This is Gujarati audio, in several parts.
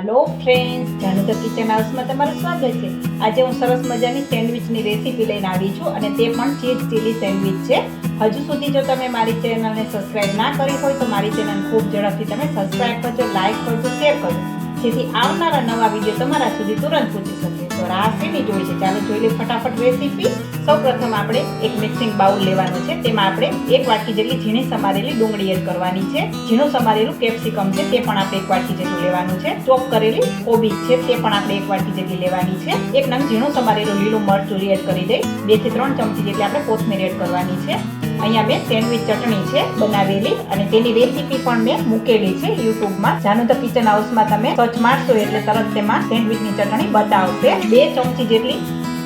હાલો ફ્રેન્ડ્સ જાનુદર કિચન હાઉસમાં તમારું સ્વાગત છે. આજે હું સરસ મજાની સેન્ડવિચની રેસીપી લઈને આવી છું અને તે પણ ચીઝ ચીલી સેન્ડવિચ છે. હજુ સુધી જો તમે મારી ચેનલને સબસ્ક્રાઈબ ના કરી હોય તો મારી ચેનલ ખૂબ ઝડપથી તમે સબસ્ક્રાઈબ કરજો લાઈક કરજો શેર કરજો. જેથી આવનારા નવા વીડિયો તમારા સુધી તુરંત પહોંચી શકે. તો આ શેની જોઈ છે. ચાલો જોઈ લઈએ ફટાફટ રેસીપી સૌપ્રથમ આપણે એક મિક્સિંગ બાઉલ લેવાનું છે. તેમાં આપણે એક વાટકી જેટલી ઝીણી સમારેલી ડુંગળી એડ કરવાની છે. ઝીણું સમારેલું કેપ્સિકમ છે, તે પણ આપણે એક વાટકી જેટલું લેવાનું છે. ચોપ કરેલી કોબીજ છે, તે પણ આપણે એક વાટકી જેટલી લેવાની છે. એક નંગ ઝીણું સમારેલું લીલું મરચું એડ કરી દઈ. બેથી ત્રણ ચમચી જેટલી આપણે કોથમીર એડ કરવાની છે. અહીંયા મેં સેન્ડવિચ ચટણી છે બનાવેલી અને તેની રેસીપી પણ મેં મૂકેલી છે યુટ્યુબમાં. જાનુ ધ કિચન હાઉસમાં તમે સર્ચ મારશો એટલે તરત તેમાં સેન્ડવિચની ચટણી બતાવશે. બે ચમચી જેટલી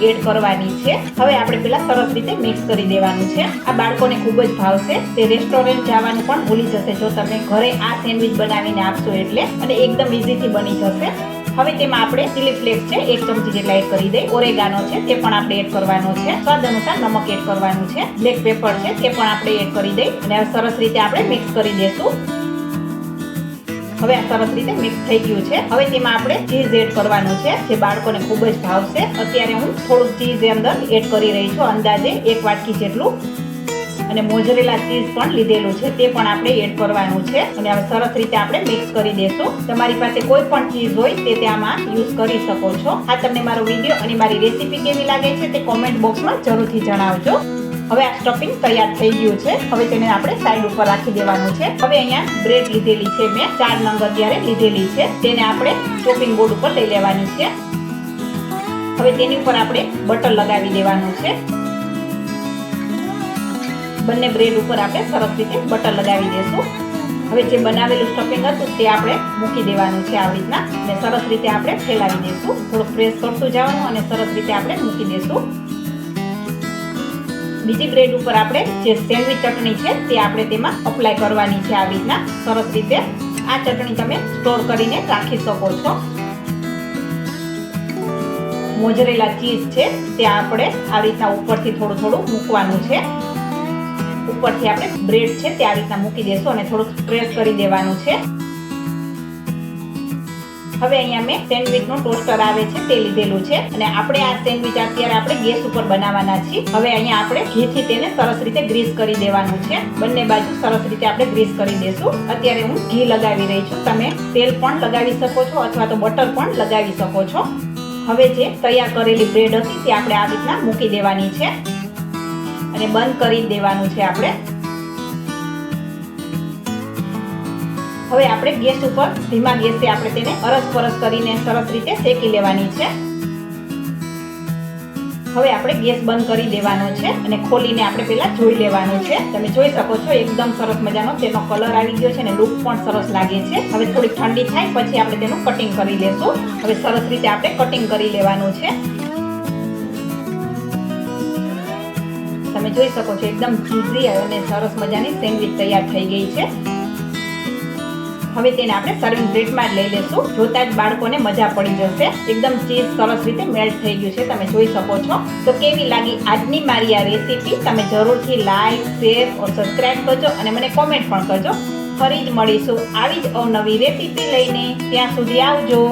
એડ કરવાની છે. હવે આપણે પેલા સરસ રીતે મિક્સ કરી દેવાનું છે. આ બાળકોને ખૂબ જ ભાવશે. તે રેસ્ટોરન્ટ જવાનું પણ ભૂલી જશે. જો તમે ઘરે આ સેન્ડવિચ બનાવીને આપશો એટલે. અને એકદમ ઇઝીથી બની જશે. હવે તેમાં આપણે ચીલી ફ્લેક્સ છે, એક ચમચી જેટલા એડ કરી દઈ ઓરેગાનો છે, તે પણ આપણે એડ કરવાનો છે. સ્વાદ અનુસાર નમક એડ કરવાનું છે. બ્લેક પેપર છે, તે પણ આપણે એડ કરી દઈ અને સરસ રીતે આપણે મિક્સ કરી દેશું. હવે આ સરસ રીતે મિક્સ થઈ ગયું છે. હવે તેમાં આપણે ચીઝ એડ કરવાનું છે, જે બાળકોને ખૂબ જ ભાવશે. અત્યારે હું થોડુંક ચીઝ અંદર એડ કરી રહી છું, અંદાજે એક વાટકી જેટલું. અને મોજરેલા ચીઝ પણ લીધેલું છે, તે પણ આપણે એડ કરવાનું છે. અને હવે સરસ રીતે આપણે મિક્સ કરી દેશું. તમારી પાસે કોઈ પણ ચીઝ હોય, તે તેમાં યુઝ કરી શકો છો. આ તમને મારો વીડિયો અને મારી રેસીપી કેવી લાગે છે, તે કોમેન્ટ બોક્સમાં જરૂરથી જણાવજો. હવે આ સ્ટફિંગ તૈયાર થઈ ગયું છે. હવે તેને આપણે સાઈડ ઉપર રાખી દેવાનું છે. હવે અહીંયા બ્રેડ લીધેલી છે મેં. ચાર નંગ અત્યારે લીધેલી છે. તેને આપણે ચોપિંગ બોર્ડ ઉપર લઈ લેવાની છે. હવે તેની ઉપર આપણે બટર લગાવી દેવાનું છે. બંને બ્રેડ ઉપર આપણે સરસ રીતે બટર લગાવી દેશું. હવે જે બનાવેલું સ્ટફિંગ હતું તે આપણે મૂકી દેવાનું છે આવી રીતના અને સરસ રીતે આપણે ફેલાવી દઈશું થોડુંક પ્રેસ કરતું જવાનું અને સરસ રીતે આપણે મૂકી દઈશું બીજી બ્રેડ ઉપર આપણે જે સેન્ડવીચ ચટણી છે તે આપણે તેમાં અપ્લાય કરવાની છે આવી રીતના. સરસ રીતે આ ચટણી તમે સ્ટોર કરીને રાખી શકો છો. મોજરેલા ચીઝ છે તે આપણે આવી રીતના ઉપરથી થોડું થોડું મૂકવાનું છે. ઉપરથી આપણે બ્રેડ છે તે આ રીતના મૂકી દેશું અને થોડુંક પ્રેસ કરી દેવાનું છે. હવે અહીંયા મેં સેન્ડવિચનું ટોસ્ટર આવે છે તે લીધેલું છે અને આપણે આ સેન્ડવિચ અત્યારે આપણે ગેસ ઉપર બનાવવાના છીએ. હવે અહીંયા આપણે ઘીથી તેને સરસ રીતે ગ્રીસ કરી દેવાનું છે. બંને બાજુ સરસ રીતે આપણે ગ્રીસ કરી દેશું. અત્યારે હું ઘી લગાવી રહી છું. તમે તેલ પણ લગાવી શકો છો અથવા તો બટર પણ લગાવી શકો છો. હવે જે તૈયાર કરેલી બ્રેડ હતી તે આપણે આ રીતના મૂકી દેવાની છે. અને બંધ કરી દેવાનું છે આપણે. હવે આપણે ગેસ ઉપર ધીમા ગેસે આપણે તેને અરસ પરસ કરીને સરસ રીતે શેકી લેવાની છે. હવે આપણે ગેસ બંધ કરી દેવાનો છે અને ખોલીને આપણે પહેલા જોઈ લેવાનું છે. તમે જોઈ શકો છો એકદમ સરસ મજાનો તેનો કલર આવી ગયો છે અને લુક પણ સરસ લાગે છે. હવે થોડી ઠંડી થાય પછી આપણે તેનું કટિંગ કરી લેશું. હવે સરસ રીતે આપણે કટિંગ કરી લેવાનું છે. જોઈ શકો છો, એકદમ ચીઝી અને સરસ મજાની સેન્ડવિચ તૈયાર થઈ ગઈ છે. હવે તેને આપણે સર્વિંગ પ્લેટમાં જ લઈ લેશું. જોતા જ બાળકોને મજા પડી જશે. એકદમ ચીઝ સરસ રીતે મેલ્ટ થઈ ગયું છે, તમે જોઈ શકો છો. તો કેવી લાગી આજની મારી આ રેસીપી તમે જરૂરથી લાઈક શેર ઓર સબસ્ક્રાઇબ કરજો અને મને કોમેન્ટ પણ કરજો. ફરી જ મળીશું આવી જ અવનવી રેસીપી લઈને. ત્યાં સુધી આવજો.